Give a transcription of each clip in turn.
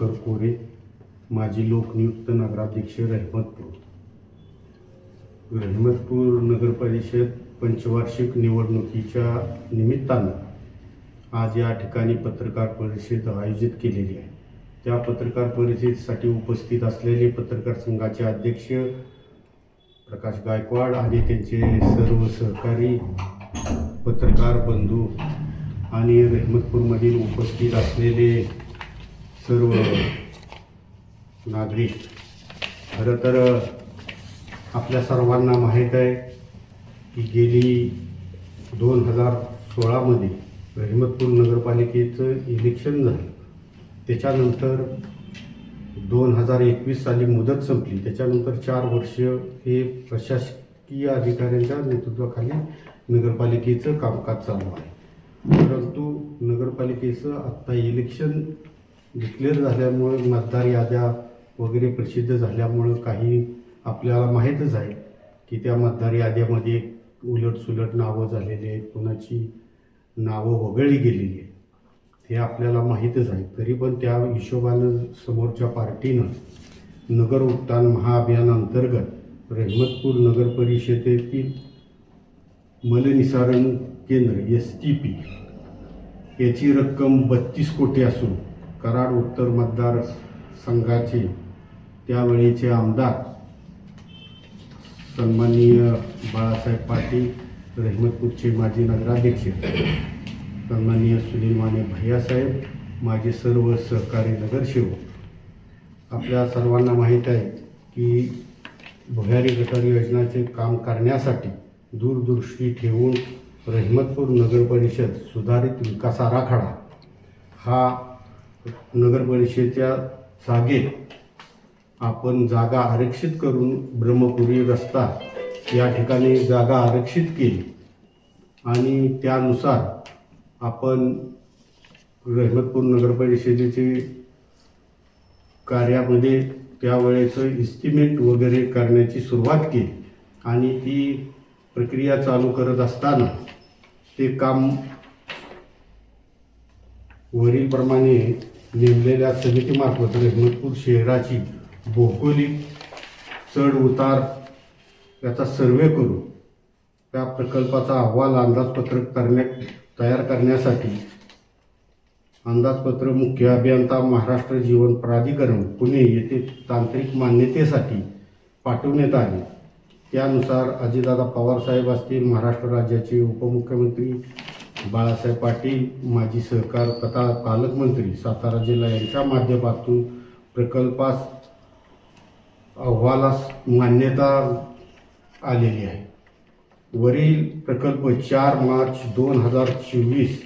शंकर कोरे माजी लोकनियुक्त नगराध्यक्ष रहमतपूर. रहमतपूर नगरपरिषद पंचवार्षिक निवडणुकीच्या निमित्तानं आज या ठिकाणी पत्रकार परिषद आयोजित केलेली आहे. त्या पत्रकार परिषदेसाठी उपस्थित असलेले पत्रकार संघाचे अध्यक्ष प्रकाश गायकवाड आणि त्यांचे सर्व सहकारी पत्रकार बंधू आणि रहमतपूरमधील उपस्थित असलेले सर्व नागरिक. खरं तर आपल्या सर्वांना माहीत आहे की गेली दोन हजार सोळामध्ये रहिमतपूर नगरपालिकेचं इलेक्शन झालं. त्याच्यानंतर दोन हजार एकवीस साली मुदत संपली. त्याच्यानंतर चार वर्ष हे प्रशासकीय अधिकाऱ्यांच्या नेतृत्वाखाली नगरपालिकेचं कामकाज चालू आहे. परंतु नगरपालिकेचं आत्ता इलेक्शन डिक्लेअर झाल्यामुळं मतदार याद्या वगैरे प्रसिद्ध झाल्यामुळं काही आपल्याला माहीतच आहे की त्या मतदार याद्यामध्ये उलटसुलट नावं झालेली आहेत कोणाची नावं वगळली गेलेली आहेत. हे आपल्याला माहीतच आहे. तरी पण त्या हिशोबानं समोरच्या पार्टीनं नगर उत्थान महाअभियानांतर्गत रहमतपूर नगर परिषदेतील मलनिसारण केंद्र एस टी पी याची रक्कम बत्तीस कोटी असून कराड उत्तर मतदार संघाचे त्यावेळीचे आमदार सन्माननीय बाळासाहेब पाटील रहमतपूरचे माजी नगराध्यक्ष सन्माननीय सुनील माने भैयासाहेब माझे सर्व सहकारी नगरसेवक. आपल्या सर्वांना माहीत आहे की भुयारी गटर योजनाचे काम करण्यासाठी दूरदृष्टी ठेवून रहमतपूर नगर परिषद सुधारित विकास आराखडा हा नगर परिषदेच्या जागेत आपण जागा आरक्षित करून ब्रह्मपुरी रस्ता या ठिकाणी जागा आरक्षित केली. आणि त्यानुसार आपण रहमतपूर नगर परिषदेचे कार्यामध्ये त्यावेळेचं इस्टिमेट वगैरे करण्याची सुरुवात केली. आणि ती प्रक्रिया चालू करत असताना ते काम वरीलप्रमाणे नेमलेल्या समितीमार्फत रेहमतपूर शहराची भौगोलिक चढ उतार याचा सर्वे करून त्या प्रकल्पाचा अहवाल अंदाजपत्रक करण्या तयार करण्यासाठी अंदाजपत्र मुख्य अभियंता महाराष्ट्र जीवन प्राधिकरण पुणे येथे तांत्रिक मान्यतेसाठी पाठवण्यात आले त्यानुसार अजितदादा पवारसाहेब असतील महाराष्ट्र राज्याचे उपमुख्यमंत्री बाळासाहेब पाटील माजी सहकार तथा पालकमंत्री सातारा जिल्हा यांच्या माध्यमातून प्रकल्पास अहवालास मान्यता आलेली आहे. वरील प्रकल्प चार मार्च दोन हजार चोवीस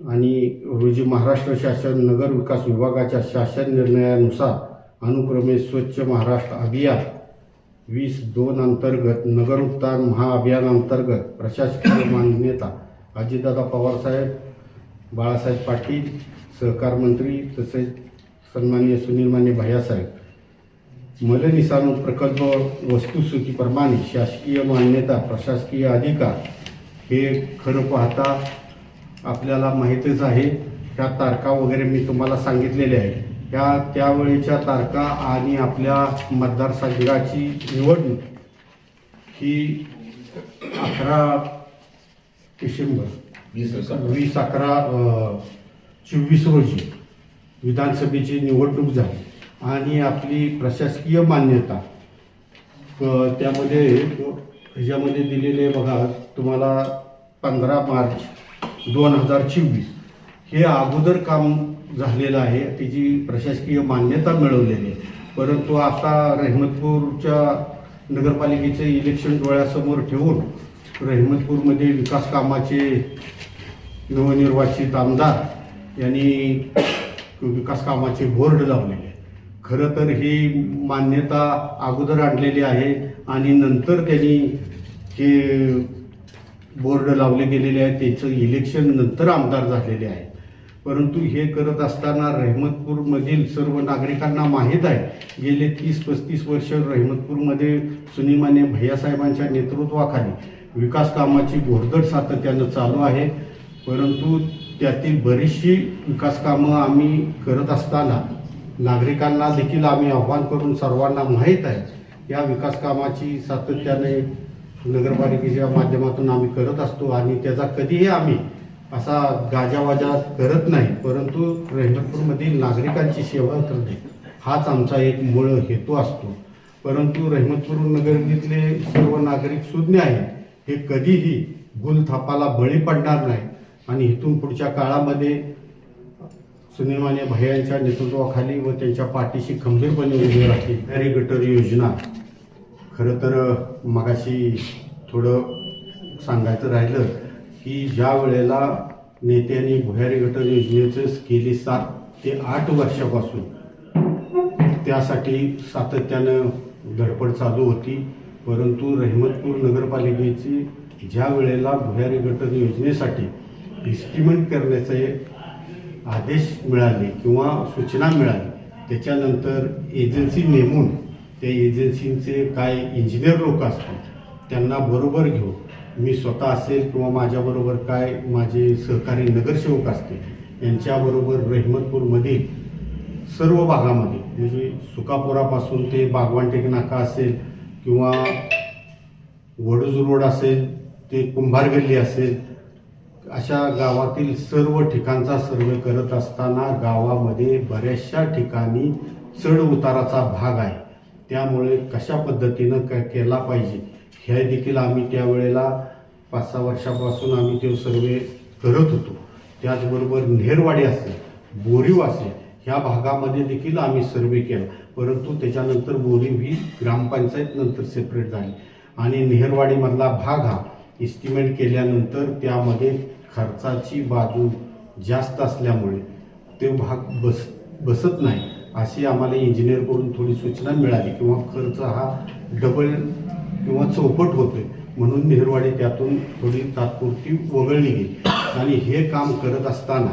आणि रोजी महाराष्ट्र शासन नगर विकास विभागाच्या शासन निर्णयानुसार अनुक्रमे स्वच्छ महाराष्ट्र अभियान वीस दोन अंतर्गत नगर उत्थान महाअभियानांतर्गत प्रशासकीय मान्यता अजितदादा पवारसाहेब बाळासाहेब पाटील सहकार मंत्री तसेच सन्माननीय सुनील माने भैयासाहेब मलनिसारण प्रकल्प वस्तुस्थितीप्रमाणे शासकीय मान्यता प्रशासकीय अधिकार हे खरं पाहता आपल्याला माहीतच आहे. त्या तारखा वगैरे मी तुम्हाला सांगितलेल्या आहे त्या त्यावेळेच्या तारखा आणि आपल्या मतदारसंघाची निवडणूक ही अकरा डिसेंबर वीस अकरा. चोवीस रोजी विधानसभेची निवडणूक झाली. आणि आपली प्रशासकीय मान्यता त्यामध्ये ह्याच्यामध्ये दिलेले बघा तुम्हाला पंधरा मार्च दोन हजार चोवीस. हे अगोदर काम झालेलं आहे. त्याची प्रशासकीय मान्यता मिळवलेली आहे. परंतु आता रेहमतपूरच्या नगरपालिकेचे इलेक्शन डोळ्यासमोर ठेवून रहमतपूरमध्ये विकास कामाचे नवनिर्वाचित आमदार यांनी विकास कामाचे बोर्ड लावलेले आहे खरं तर ही मान्यता अगोदर आणलेली आहे आणि नंतर त्यांनी हे बोर्ड लावले गेलेले आहे. त्याचं इलेक्शन नंतर आमदार झालेले आहे. परंतु हे करत असताना रहमतपूरमधील सर्व नागरिकांना माहीत आहे गेले तीस पस्तीस वर्ष रहमतपूरमध्ये सुनीमाने भैयासाहेबांच्या नेतृत्वाखाली विकास कामाची घोडदड सातत्यानं चालू आहे. परंतु त्यातील बरीचशी विकास कामं आम्ही करत असताना नागरिकांना देखील आम्ही आव्हान करून सर्वांना माहीत आहे. या विकास कामाची सातत्याने नगरपालिकेच्या माध्यमातून आम्ही करत असतो आणि त्याचा कधीही आम्ही असा गाजावाजा करत नाही परंतु रहमतपूरमधील नागरिकांची सेवा करणे हाच आमचा एक मूळ हेतू असतो. परंतु रहमतपूर नगरीतले सर्व नागरिक सुज्ञ आहेत. हे कधीही गुलथापाला बळी पडणार नाही. आणि इथून पुढच्या काळामध्ये सुनील माने भैयांच्या नेतृत्वाखाली व त्यांच्या पाठीशी खंबीरपणे उभे राहतील. हॅरी गटर योजना. खरं तर मगाशी थोडं सांगायचं राहिलं. की ज्या वेळेला नेत्यांनी भुयारी गटर योजनेचं गेली सात ते आठ वर्षापासून त्यासाठी सातत्यानं धडपड चालू होती. परंतु रहिमतपूर नगरपालिकेची ज्या वेळेला भुयारी गटर योजनेसाठी इस्टिमेट करण्याचे आदेश मिळाले किंवा सूचना मिळाली त्याच्यानंतर एजन्सी नेमून त्या एजन्सींचे काय इंजिनियर लोक असतात त्यांना बरोबर घेऊन मी स्वतः असेल किंवा माझ्याबरोबर काय माझे सहकारी नगरसेवक असतील यांच्याबरोबर रहिमतपूरमधील सर्व भागामध्ये म्हणजे सुकापुरापासून ते बागवान टेक नाका असेल किंवा वडूज रोड असेल ते कुंभार गल्ली असेल अशा गावातील सर्व ठिकाणचा सर्वे करत असताना गावामध्ये बऱ्याचशा ठिकाणी चढ उताराचा भाग आहे. त्यामुळे कशा पद्धतीनं क केला पाहिजे? हे देखील आम्ही त्यावेळेला पाच सहा वर्षापासून आम्ही ते सर्वे करत होतो. त्याचबरोबर नेहरवाडी असेल बोरीव असेल ह्या भागामध्ये देखील आम्ही सर्वे केला. परंतु त्याच्यानंतर बोरीव ही ग्रामपंचायत नंतर सेपरेट झाली. आणि नेहरवाडीमधला भाग हा इस्टिमेट केल्यानंतर त्यामध्ये खर्चाची बाजू जास्त असल्यामुळे ते भाग बस बसत नाही अशी आम्हाला इंजिनियरकडून थोडी सूचना मिळाली किंवा खर्च हा डबल किंवा चौपट होतोय. म्हणून नेहरवाडी त्यातून थोडी तात्पुरती वगळली गेली आणि हे काम करत असताना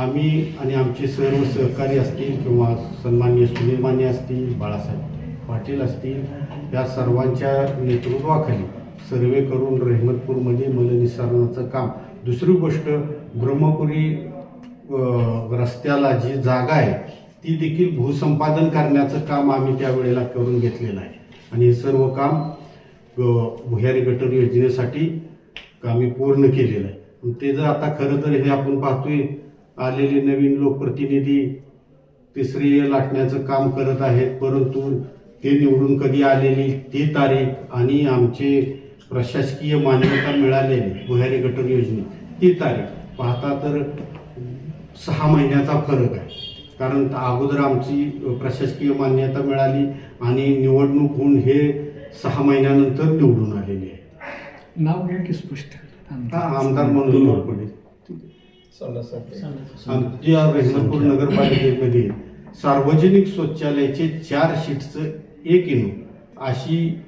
आम्ही आणि आमचे सर्व सहकारी असतील किंवा सन्मान्य सुनील माने असतील बाळासाहेब पाटील असतील या सर्वांच्या नेतृत्वाखाली सर्वे करून रहमतपूरमध्ये मलनिसारणाचं काम. दुसरी गोष्ट ब्रह्मपुरी रस्त्याला जी जागा आहे ती देखील भूसंपादन करण्याचं काम आम्ही त्यावेळेला करून घेतलेलं आहे. आणि हे सर्व काम भुयारी गटर योजनेसाठी आम्ही पूर्ण केलेलं आहे. ते जर आता खरं तर हे आपण पाहतोय आलेले नवीन लोकप्रतिनिधी तिसरी लाटण्याचं काम करत आहेत परंतु ते निवडून कधी आलेली ती तारीख आणि आमचे प्रशासकीय मान्यता मिळालेली भुयारी गटर योजने ती तारीख पाहता तर सहा महिन्याचा फरक आहे. कारण अगोदर आमची प्रशासकीय मान्यता मिळाली आणि निवडणूक होऊन हे सहा महिन्यानंतर निवडून आलेली आहे. नाव घ्या की स्पष्ट. हा आमदार म्हणून घोरपडे आमच्या रहिमपूर नगरपालिकेमध्ये सार्वजनिक शौचालयाचे चार शीटचं एक युनिट अशी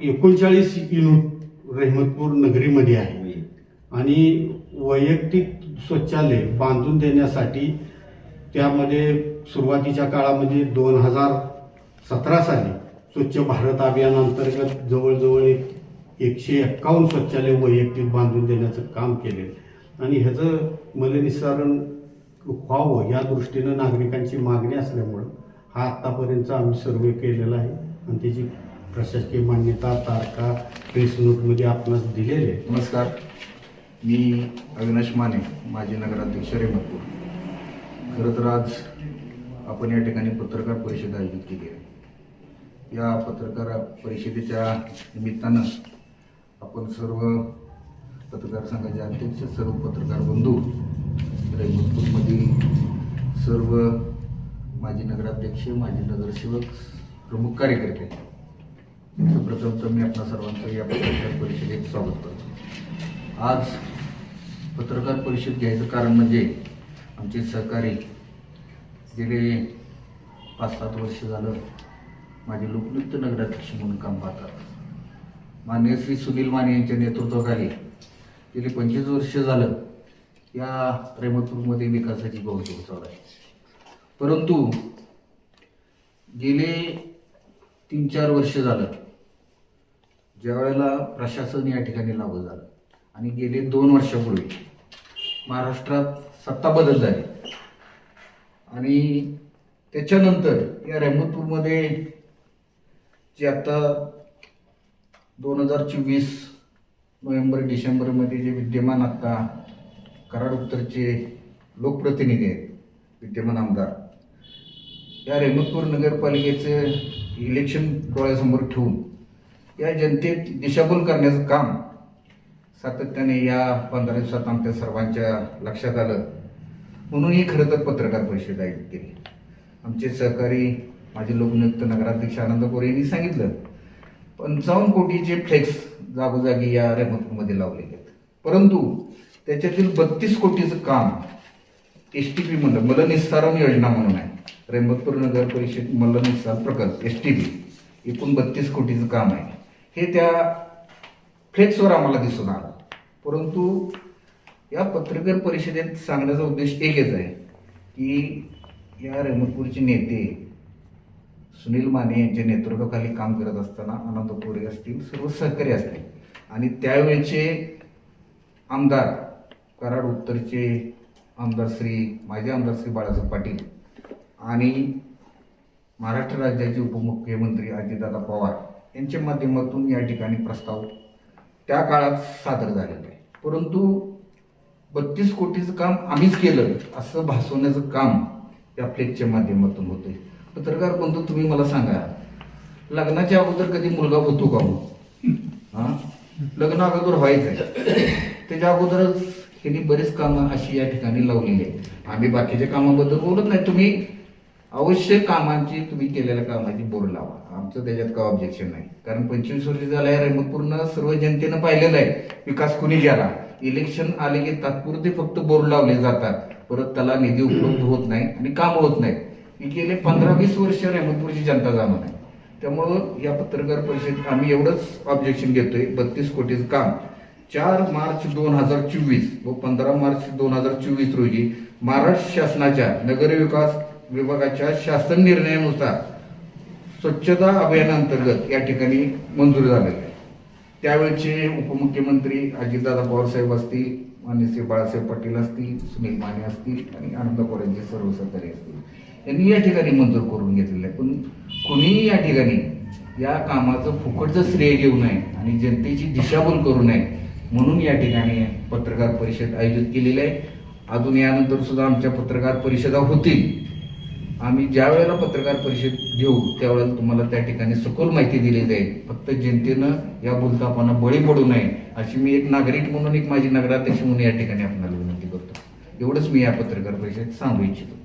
एकोणचाळीस युनिट रहिमतपूर नगरीमध्ये आहे. आणि वैयक्तिक शौचालय बांधून देण्यासाठी त्यामध्ये सुरुवातीच्या काळामध्ये दोन हजार सतरा साली स्वच्छ भारत अभियानांतर्गत जवळजवळ एक एकशे एक्कावन्न शौचालय वैयक्तिक बांधून देण्याचं काम केले. आणि ह्याचं मलनिस्सारण व्हावं या दृष्टीनं नागरिकांची मागणी असल्यामुळं हा आत्तापर्यंत आम्ही सर्वे केलेला आहे. आणि त्याची प्रशासकीय मान्यता तारखा प्रेस नोटमध्ये आपणास दिलेले नमस्कार. मी अविनाश माने माजी नगराध्यक्ष रेमतपूर. खरं तर आज आपण या ठिकाणी पत्रकार परिषद आयोजित केली आहे. या पत्रकार परिषदेच्या निमित्तानं आपण सर्व पत्रकार संघाचे अध्यक्ष सर्व पत्रकार बंधू रेमतपूरमधील सर्व माजी नगराध्यक्ष माजी नगरसेवक प्रमुख कार्यकर्ते प्रथम तर मी आपणा सर्वांचं या पत्रकार परिषदेत स्वागत करतो. आज पत्रकार परिषद घ्यायचं कारण म्हणजे आमचे सहकारी गेले पाच सात वर्ष झालं. माझे लोकनृत्य नगराध्यक्ष म्हणून काम पाहतात. मान्य श्री सुनील माने यांच्या नेतृत्वाखाली गेले पंचवीस वर्ष झालं. या प्रेमपूरमध्ये विकासाची बहुतेक चालू आहे. परंतु गेले तीन चार वर्ष झालं. ज्या वेळेला प्रशासन या ठिकाणी लागू झालं आणि गेले दोन वर्षापूर्वी महाराष्ट्रात सत्ता बदल झाली. आणि त्याच्यानंतर या रहमतपूरमध्ये जे आता दोन हजार चोवीस नोव्हेंबर डिसेंबरमध्ये जे विद्यमान आता कराड उत्तरचे लोकप्रतिनिधी आहेत विद्यमान आमदार या रेहमतपूर नगरपालिकेचं इलेक्शन डोळ्यासमोर ठेवून या जनतेत दिशाभूल करण्याचं काम सातत्याने या पंधरा दिवसात आमच्या सर्वांच्या लक्षात आलं. म्हणून ही खरं तर पत्रकार परिषद आयोजित केली. आमचे सहकारी माझे लोकनियुक्त नगराध्यक्ष आनंद कोरे यांनी सांगितलं. पंचावन्न कोटीचे फ्लेक्स जागोजागी या रेहमतपूरमध्ये लावले आहेत परंतु त्याच्यातील बत्तीस कोटीचं काम एस टी पी म्हणलं मलनिस्सारण योजना म्हणून आहे. रेमतपूर नगर परिषद मलनिस्सार प्रकल्प एस टी पी एकूण बत्तीस कोटीचं काम आहे. हे त्या फ्लेक्सवर आम्हाला दिसून आलं. परंतु या पत्रकार परिषदेत सांगण्याचा उद्देश एकच आहे की या रेहमतपूरचे नेते सुनील माने यांच्या नेतृत्वाखाली काम करत असताना आनंद कोरे असतील सर्व सहकारी असतील. आणि त्यावेळेचे आमदार कराड उत्तरचे आमदार श्री माजी आमदार श्री बाळासाहेब पाटील आणि महाराष्ट्र राज्याचे उपमुख्यमंत्री अजितदादा पवार यांच्या माध्यमातून या ठिकाणी प्रस्ताव त्या काळात सादर झालेले परंतु बत्तीस कोटीचं काम आम्हीच केलं असं भासवण्याचं काम या प्लेटच्या माध्यमातून होतंय. पत्रकार बंधू तुम्ही मला सांगा लग्नाच्या अगोदर कधी मुलगा होतो का हो? हा? लग्न अगोदर व्हायचंय त्याच्या अगोदरच त्यांनी बरेच कामं अशी या ठिकाणी लावलेली आहेत. आम्ही बाकीच्या कामाबद्दल बोलत नाही. तुम्ही अवश्य कामांची तुम्ही केलेल्या कामाची बोर्ड लावा. आमचं त्याच्यात काय ऑब्जेक्शन नाही. कारण पंचवीस वर्ष झालं आहे पूर्ण सर्व जनतेनं पाहिलेलं आहे. विकास कुणी गेला इलेक्शन आले की तात्पुरते फक्त बोर्ड लावले जातात. परत त्याला निधी उपलब्ध होत नाही आणि काम होत नाही. ही गेले पंधरा वीस वर्ष रेमतपूरची जनता जाणार आहे त्यामुळं या पत्रकार परिषदेत आम्ही एवढंच ऑब्जेक्शन घेतोय. बत्तीस कोटीचं काम. चार मार्च दोन हजार चोवीस व पंधरा मार्च दोन हजार चोवीस रोजी महाराष्ट्र शासनाच्या नगरविकास विभागाच्या शासन निर्णयानुसार स्वच्छता अभियानांतर्गत या ठिकाणी मंजूर झालेलं आहे. त्यावेळचे उपमुख्यमंत्री अजितदादा पवारसाहेब असतील मान्य श्री बाळासाहेब पाटील असतील सुनील माने असतील आणि आनंद कोरेंचे सर्व सहकारी असतील. यांनी या ठिकाणी मंजूर करून घेतलेलं आहे. पण कुणीही या ठिकाणी या कामाचं फुकटचं श्रेय घेऊ नये आणि जनतेची दिशाभूल करू नये म्हणून या ठिकाणी पत्रकार परिषद आयोजित केलेली आहे. अजून यानंतर सुद्धा आमच्या पत्रकार परिषदा होतील. आम्ही ज्या वेळेला पत्रकार परिषद घेऊ त्यावेळेला तुम्हाला त्या ठिकाणी सखोल माहिती दिली जाईल. फक्त जनतेनं या भूलतापांना बळी पडू नये अशी मी एक नागरिक म्हणून एक माझी नगराध्यक्ष म्हणून या ठिकाणी आपल्याला विनंती करतो. एवढंच मी या पत्रकार परिषदेत सांगू इच्छितो.